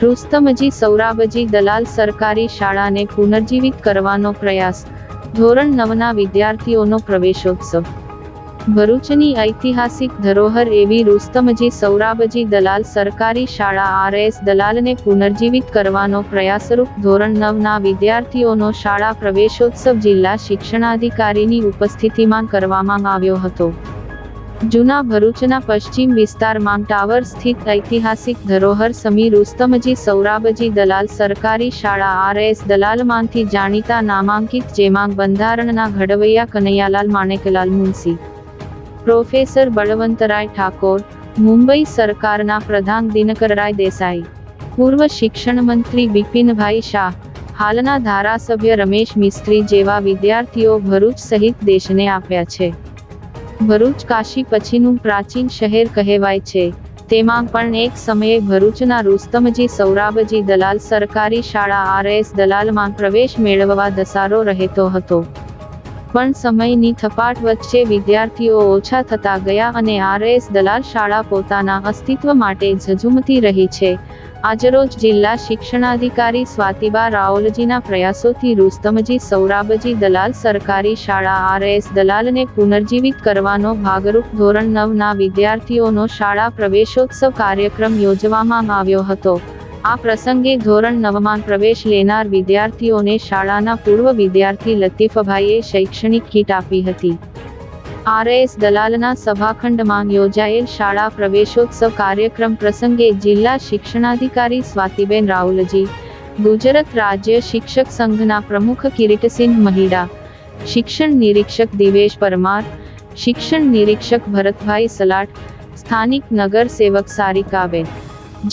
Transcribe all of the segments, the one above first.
રુસ્તમજી સૌરાબજી દલાલ સરકારી શાળાને પુનર્જીવિત કરવાનો પ્રયાસ. ધોરણ નવના વિદ્યાર્થીઓનો પ્રવેશોત્સવ. ભરૂચની ઐતિહાસિક ધરોહર એવી રુસ્તમજી સૌરાબજી દલાલ સરકારી શાળા આરએસ દલાલને પુનર્જીવિત કરવાનો પ્રયાસરૂપ ધોરણ નવના વિદ્યાર્થીઓનો શાળા પ્રવેશોત્સવ જિલ્લા શિક્ષણાધિકારીની ઉપસ્થિતિમાં કરવામાં આવ્યો હતો. જૂના ભરૂચના પશ્ચિમ વિસ્તારમાં ટાવર સ્થિત ઐતિહાસિક ધરોહર સમી રુસ્તમજી સૌરાબજી દલાલ સરકારી શાળા આરએસ દલાલમાંથી જાણીતા નામાંકિત જેમાં બંધારણના ઘડવૈયા કનૈયાલાલ માણેકલાલ મુનસી પ્રોફેસર બળવંતરાય ઠાકોર, મુંબઈ સરકારના પ્રધાન દિનકરરાય દેસાઈ, પૂર્વ શિક્ષણ મંત્રી બિપિનભાઈ શાહ, હાલના ધારાસભ્ય રમેશ મિસ્ત્રી જેવા વિદ્યાર્થીઓ ભરૂચ સહિત દેશને આપ્યા છે. ભરૂચ કાશી પછીનું પ્રાચીન શહેર કહેવાય છે. તેમાં પણ એક સમયે ભરૂચના રુસ્તમજી સૌરાબજી દલાલ સરકારી શાળા આરએસ દલાલમાં પ્રવેશ મેળવવા દસારો રહેતો હતો. પણ સમયની થપાટ વચ્ચે વિદ્યાર્થીઓ ઓછા થતા ગયા અને આરએસ દલાલ શાળા પોતાના અસ્તિત્વ માટે ઝઝુમતી રહી છે. આજરોજ જિલ્લા શિક્ષણાધિકારી સ્વાતિબા રાઓલજીના પ્રયાસોથી રુસ્તમજી સૌરાબજી દલાલ સરકારી શાળા આરએસ દલાલને પુનર્જીવિત કરવાનો ભાગરૂપ ધોરણ નવના વિદ્યાર્થીઓનો શાળા પ્રવેશોત્સવ કાર્યક્રમ યોજવામાં આવ્યો હતો. આ પ્રસંગે ધોરણ નવમાં પ્રવેશ લેનાર વિદ્યાર્થીઓને શાળાના પૂર્વ વિદ્યાર્થી લતીફભાઈએ શૈક્ષણિક કીટ આપી હતી. આરએસ દલાલના સભાખંડમાં યોજાયેલ શાળા પ્રવેશોત્સવ કાર્યક્રમ પ્રસંગે જિલ્લા શિક્ષણાધિકારી સ્વાતિબેન રાઉલજી, ગુજરાત રાજ્ય શિક્ષક સંઘના પ્રમુખ કિરીટસિંહ મહિડા, શિક્ષણ નિરીક્ષક દિવેશ પરમાર, શિક્ષણ નિરીક્ષક ભરતભાઈ સલાટ, સ્થાનિક નગર સેવક સારિકાબેન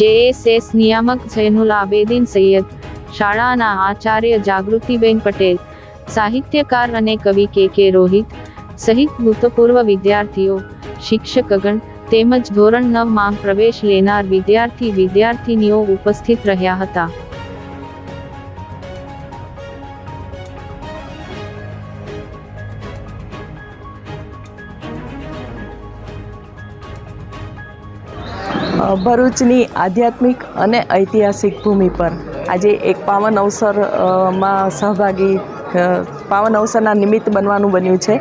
જેએસએસ નિયામક જૈનુલ આબેદીન સૈયદ, શાળાના આચાર્ય જાગૃતિબેન પટેલ, સાહિત્યકાર અને કવિ કે કે રોહિત સહિત ભૂતપૂર્વ વિદ્યાર્થીઓ શિક્ષકગણ તેમજ ધોરણ નવમાં પ્રવેશ લેનાર વિદ્યાર્થી વિદ્યાર્થીનીઓ ઉપસ્થિત રહ્યા હતા. ભરૂચની આધ્યાત્મિક અને ઐતિહાસિક ભૂમિ પર આજે એક પાવન અવસર અ, માં સહભાગી પાવન અવસરના નિમિત્ત બનવાનું બન્યું છે.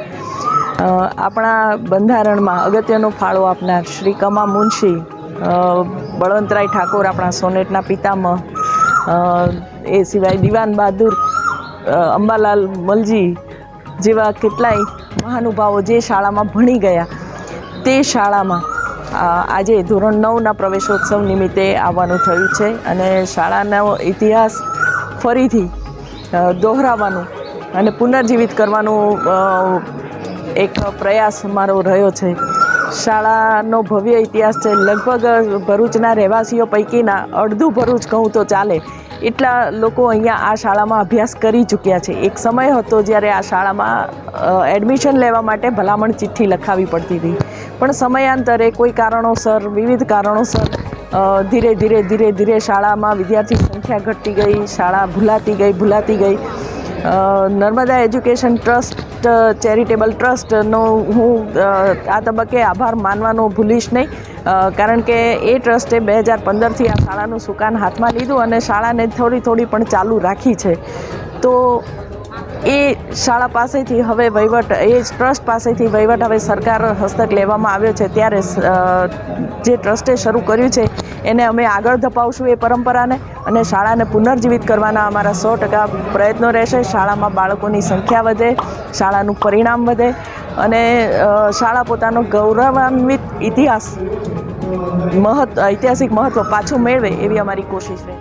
આપણા બંધારણમાં અગત્યનો ફાળો આપનાર શ્રી કમા મુનશી બળવંતરાય ઠાકોર આપણા સોનેટના પિતામહ એ સિવાય દિવાન બહાદુર અંબાલાલ મલજી જેવા કેટલાય મહાનુભાવો જે શાળામાં ભણી ગયા, તે શાળામાં આજે ધોરણ નવના પ્રવેશોત્સવ નિમિત્તે આવવાનું થયું છે અને શાળાનો ઇતિહાસ ફરીથી દોહરાવાનું અને પુનર્જીવિત કરવાનું એક પ્રયાસ મારો રહ્યો છે. શાળાનો ભવ્ય ઇતિહાસ છે. લગભગ ભરૂચના રહેવાસીઓ પૈકીના અડધું ભરૂચ કહું તો ચાલે. એટલા લોકો અહીંયા આ શાળામાં અભ્યાસ કરી ચૂક્યા છે. એક સમય હતો જ્યારે આ શાળામાં એડમિશન લેવા માટે ભલામણ ચિઠ્ઠી લખાવી પડતી હતી. પણ સમયાંતરે કોઈ કારણોસર, વિવિધ કારણોસર ધીરે ધીરે ધીરે ધીરે શાળામાં વિદ્યાર્થી સંખ્યા ઘટતી ગઈ, શાળા ભૂલાતી ગઈ ભૂલાતી ગઈ. નર્મદા એજ્યુકેશન ટ્રસ્ટ ચેરિટેબલ ટ્રસ્ટનો હું આ તબક્કે આભાર માનવાનો ભૂલીશ નહીં. કારણ કે એ ટ્રસ્ટે બે હજાર પંદરથી આ શાળાનું સુકાન હાથમાં લીધું અને શાળાને થોડી થોડી પણ ચાલુ રાખી છે. તો એ શાળા પાસેથી હવે વહીવટ, એ ટ્રસ્ટ પાસેથી વહીવટ હવે સરકાર હસ્તક લેવામાં આવ્યો છે. ત્યારે જે ટ્રસ્ટે શરૂ કર્યું છે એને અમે આગળ ધપાવશું એ પરંપરાને અને શાળાને પુનર્જીવિત કરવાના અમારા સો ટકા પ્રયત્નો રહેશે. શાળામાં બાળકોની સંખ્યા વધે, શાળાનું પરિણામ વધે અને શાળા પોતાનો ગૌરવાન્વિત ઇતિહાસ મહત્વ, ઐતિહાસિક મહત્ત્વ પાછું મેળવે એવી અમારી કોશિશ રહે.